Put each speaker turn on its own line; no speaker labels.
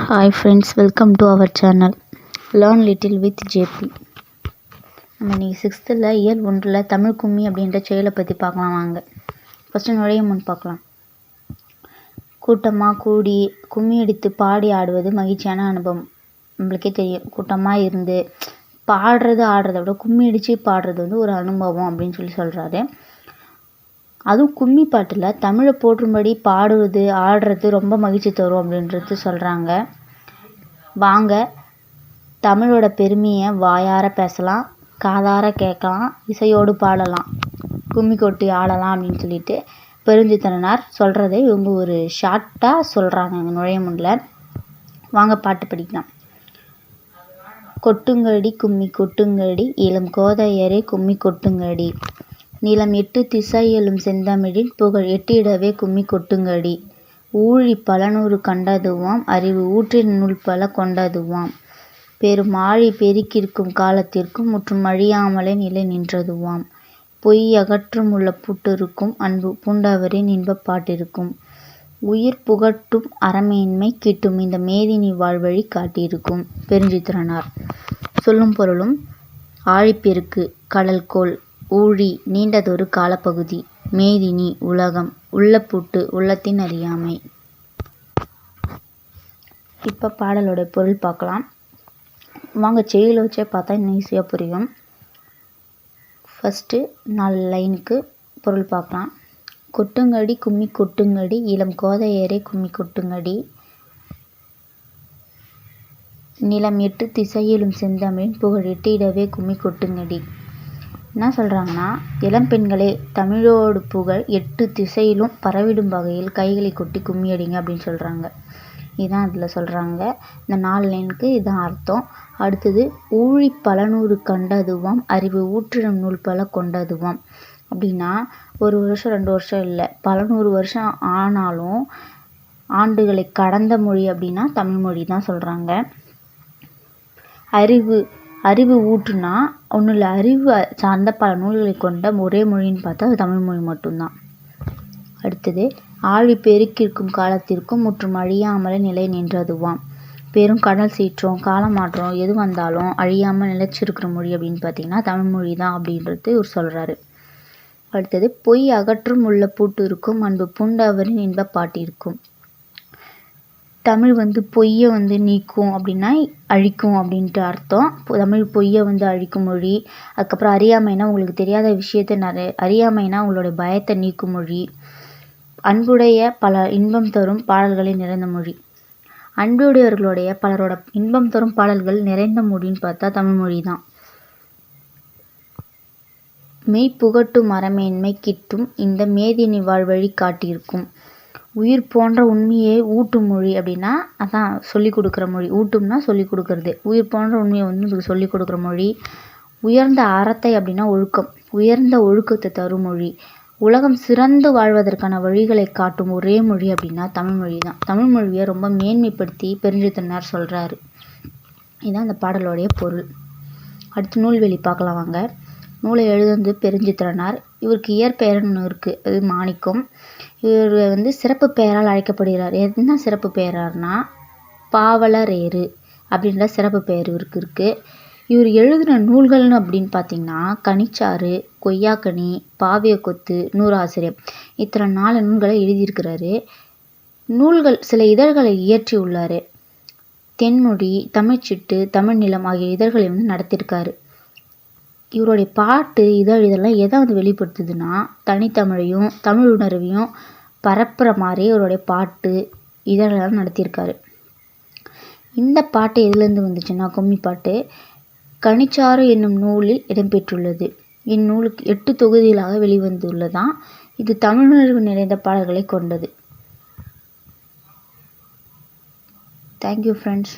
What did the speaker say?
Hi friends welcome to our channel learn little with JP நம்ம இன்றைக்கி சிக்ஸ்த்தில் year ஒன்றில் தமிழ் கும்மி அப்படின்ற செயலை பற்றி பார்க்கலாம் வாங்க. ஃபஸ்ட்டு நுழைய முன் பார்க்கலாம். கூட்டமாக கூடி கும்மி அடித்து பாடி ஆடுவது மகிழ்ச்சியான அனுபவம். நம்மளுக்கே தெரியும் கூட்டமாக இருந்து பாடுறது ஆடுறத விட கும்மி அடித்து பாடுறது வந்து ஒரு அனுபவம் அப்படின்னு சொல்லி சொல்கிறாரு அதுவும் கும்மி பாட்டில் தமிழை போற்றும்படி பாடுவது ஆடுறது ரொம்ப மகிழ்ச்சி தரும் அப்படின்றது சொல்கிறாங்க வாங்க தமிழோட பெருமையை வாயார பேசலாம் காதார கேட்கலாம் இசையோடு பாடலாம் கும்மி கொட்டி ஆடலாம் அப்படின்னு சொல்லிட்டு பெருஞ்சித்தனார் சொல்கிறதை இவங்க ஒரு ஷார்ட்டாக சொல்கிறாங்க நுழைய முடியல. வாங்க பாட்டு படிக்கலாம். கொட்டுங்கடி கும்மி கொட்டுங்கடி இளம் கோதையரே கும்மி கொட்டுங்கடி. நிலம் எட்டு திசையெழும் செந்தமிழின் புகழ் எட்டிடவே கும்மி கொட்டுங்கடி. ஊழி பலநூறு கண்டதுவாம் அறிவு ஊற்றின் பல கொண்டதுவாம். பெரும் ஆழி பெருக்கிருக்கும் காலத்திற்கும் முற்றும் அழியாமலே நிலை நின்றதுவாம். பொய் அகற்றும் உள்ள புட்டிருக்கும் அன்பு பூண்டவரின் இன்பப் பாட்டிருக்கும். உயிர் புகட்டும் அறமேன்மை கிட்டும் இந்த மேதினி வாழ்வழி காட்டியிருக்கும். பெருஞ்சித்திரனார். சொல்லும் பொருளும் ஆழிப்பெருக்கு கடல்கோள் ஊழி நீண்டதொரு காலப்பகுதி. மேதினி உலகம். உள்ளப்பூட்டு உள்ளத்தின் அறியாமை. இப்போ பாடலோட பொருள் பார்க்கலாம். வாங்க செயல் வச்சே பார்த்தா இன்னும் ஈஸியாக புரியும். ஃபஸ்ட்டு நாலு லைனுக்கு பொருள் பார்க்கலாம். கொட்டுங்கடி கும்மி கொட்டுங்கடி இளம் கோதையரே கும்மி கொட்டுங்கடி. நிலம் எட்டு திசையிலும் செந்தமிழ் புகழிட்டு இடவே கும்மி கொட்டுங்கடி. என்ன சொல்கிறாங்கன்னா இளம் பெண்களே தமிழோடு புகழ் எட்டு திசையிலும் பரவிடும் வகையில் கைகளை கொட்டி கும்மி அடிங்க அப்படின்னு சொல்கிறாங்க இதுதான் அதில் சொல்கிறாங்க இந்த நாலு லைனுக்கு இதுதான் அர்த்தம். அடுத்தது ஊழி பலநூறு கண்டதுவாம் அறிவு ஊற்றிடும் நூல் பல கொண்டதுவாம். அப்படின்னா ஒரு வருஷம் ரெண்டு வருஷம் இல்லை. பல நூறு வருஷம் ஆனாலும் ஆண்டுகளை கடந்த மொழி அப்படின்னா தமிழ்மொழி தான் சொல்கிறாங்க அறிவு அறிவு ஊற்றுனா ஒன்றும் இல்லை அறிவு சார்ந்த பல நூல்களை கொண்ட ஒரே மொழின்னு பார்த்தா அது தமிழ்மொழி மட்டும்தான். அடுத்தது ஆழி பெருக்கிருக்கும் காலத்திற்கும் முற்றும் அழியாமலே நிலை நின்றதுவாம். பெரும் கடல் சீற்றம் காலமாற்றம் எது வந்தாலும் அழியாமல் நிலைச்சிருக்கிற மொழி அப்படின்னு பார்த்தீங்கன்னா தமிழ்மொழி தான் அப்படின்றது இவர் சொல்கிறாரு அடுத்தது பொய் அகற்றும் உள்ள பூட்டு இருக்கும் அன்பு பூண்டவரின் இன்ப பாட்டிருக்கும். தமிழ் வந்து பொய்யை வந்து நீக்கும் அப்படின்னா அழிக்கும் அப்படின்ட்டு அர்த்தம். தமிழ் பொய்யை வந்து அழிக்கும் மொழி. அதுக்கப்புறம் அறியாமைனா உங்களுக்கு தெரியாத விஷயத்த நிறைய அறியாமைனா உங்களுடைய பயத்தை நீக்கும் மொழி. அன்புடைய பல இன்பம் தரும் பாடல்களை நிறைந்த மொழி. அன்புடையவர்களுடைய பலரோட இன்பம் தரும் பாடல்கள் நிறைந்த மொழின்னு பார்த்தா தமிழ் மொழி தான். மெய் புகட்டும் மரமேன்மை கிட்டும் இந்த மேதினி வாழ்வழி காட்டியிருக்கும். உயிர் போன்ற உண்மையை ஊட்டும் மொழி அப்படின்னா அதான் சொல்லிக் கொடுக்குற மொழி. ஊட்டும்னா சொல்லிக் கொடுக்குறது. உயிர் போன்ற உண்மையை வந்து உங்களுக்கு சொல்லிக் கொடுக்குற மொழி. உயர்ந்த அறத்தை அப்படின்னா ஒழுக்கம். உயர்ந்த ஒழுக்கத்தை தரும் மொழி. உலகம் சிறந்து வாழ்வதற்கான வழிகளை காட்டும் ஒரே மொழி அப்படின்னா தமிழ்மொழி தான் தமிழ்மொழியை ரொம்ப மேன்மைப்படுத்தி பெருஞ்சித்தனார் சொல்கிறாரு இதுதான் அந்த பாடலோடைய பொருள். அடுத்து நூல்வெளி பார்க்கலாம் வாங்க. நூலை எழுதுந்து பெருஞ்சித்திரனார். இவருக்கு இயற்பெயர்னு ஒன்று இருக்குது அது மாணிக்கம். இவர் வந்து சிறப்பு பெயரால் அழைக்கப்படுகிறார். என்ன சிறப்பு பெயரார்னா பாவலரேறு அப்படின்ற சிறப்பு பெயர் இவருக்கு இருக்குது இவர் எழுதின நூல்கள்னு அப்படின்னு பார்த்தீங்கன்னா கனிச்சாறு கொய்யாக்கனி பாவிய கொத்து நூறாசிரியம். இத்தனை நாலு நூல்களை எழுதியிருக்கிறாரு. நூல்கள் சில இதழ்களை இயற்றி உள்ளார் தென்மொழி தமிழ்ச்சிட்டு தமிழ் நிலம் ஆகிய இதழ்களை வந்து நடத்தியிருக்காரு. இவருடைய பாட்டு இதழ் இதெல்லாம் எதை வந்து வெளிப்படுத்துதுன்னா தனித்தமிழையும் தமிழ் உணர்வையும் பரப்புகிற மாதிரி இவருடைய பாட்டு இதழெல்லாம் நடத்தியிருக்காரு. இந்த பாட்டு எதுலேருந்து வந்துச்சுன்னா கும்மி பாட்டு. கனிச்சாறு என்னும் நூலில் இடம்பெற்றுள்ளது. இந்நூலுக்கு எட்டு தொகுதிகளாக வெளிவந்துள்ளதான் இது தமிழுணர்வு நிறைந்த பாடல்களை கொண்டது. Thank you friends